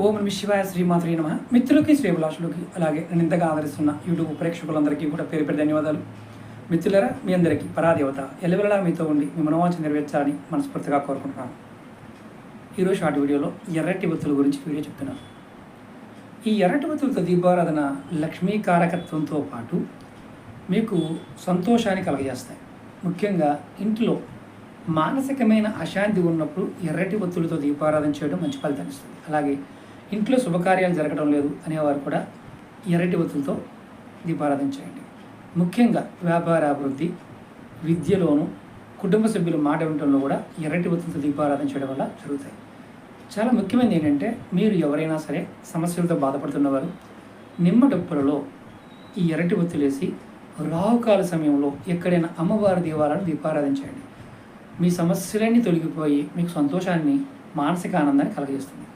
ఓం నమ శివాయ శ్రీమాత్రి నమ. మిత్రులకి శ్రీభిలాషులకి అలాగే నేను ఇంతగా ఆదరిస్తున్న యూట్యూబ్ ప్రేక్షకులందరికీ కూడా పేరు పేరు ధన్యవాదాలు. మిత్రులరా మీ అందరికీ పరాదేవత ఎలవెలడా మీతో ఉండి మీ మనోవాంఛ నెరవేర్చాలని మనస్ఫూర్తిగా కోరుకుంటున్నాను. ఈరోజు షార్ట్ వీడియోలో ఎర్రటి ఒత్తుల గురించి వీడియో చెప్తున్నాను. ఈ ఎర్రటి ఒత్తులతో దీపారాధన లక్ష్మీ కారకత్వంతో పాటు మీకు సంతోషాన్ని కలగజేస్తాయి. ముఖ్యంగా ఇంట్లో మానసికమైన అశాంతి ఉన్నప్పుడు ఎర్రటి ఒత్తులతో దీపారాధన చేయడం మంచి ఫలితాన్ని ఇస్తుంది. అలాగే ఇంట్లో శుభకార్యాలు జరగడం లేదు అనేవారు కూడా ఎర్రటి ఒత్తులతో దీపారాధన చేయండి. ముఖ్యంగా వ్యాపార అభివృద్ధి విద్యలోను కుటుంబ సభ్యుల మాట వినటంలో కూడా ఎర్రటి ఒత్తులతో దీపారాధన చేయడం వల్ల జరుగుతాయి. చాలా ముఖ్యమైనది ఏంటంటే మీరు ఎవరైనా సరే సమస్యలతో బాధపడుతున్నవారు నిమ్మడప్పులలో ఈ ఎర్రటి ఒత్తులేసి రాహుకాల సమయంలో ఎక్కడైనా అమ్మవారి దీపాలను దీపారాధన చేయండి. మీ సమస్యలన్నీ తొలగిపోయి మీకు సంతోషాన్ని మానసిక ఆనందాన్ని కలగజేస్తుంది.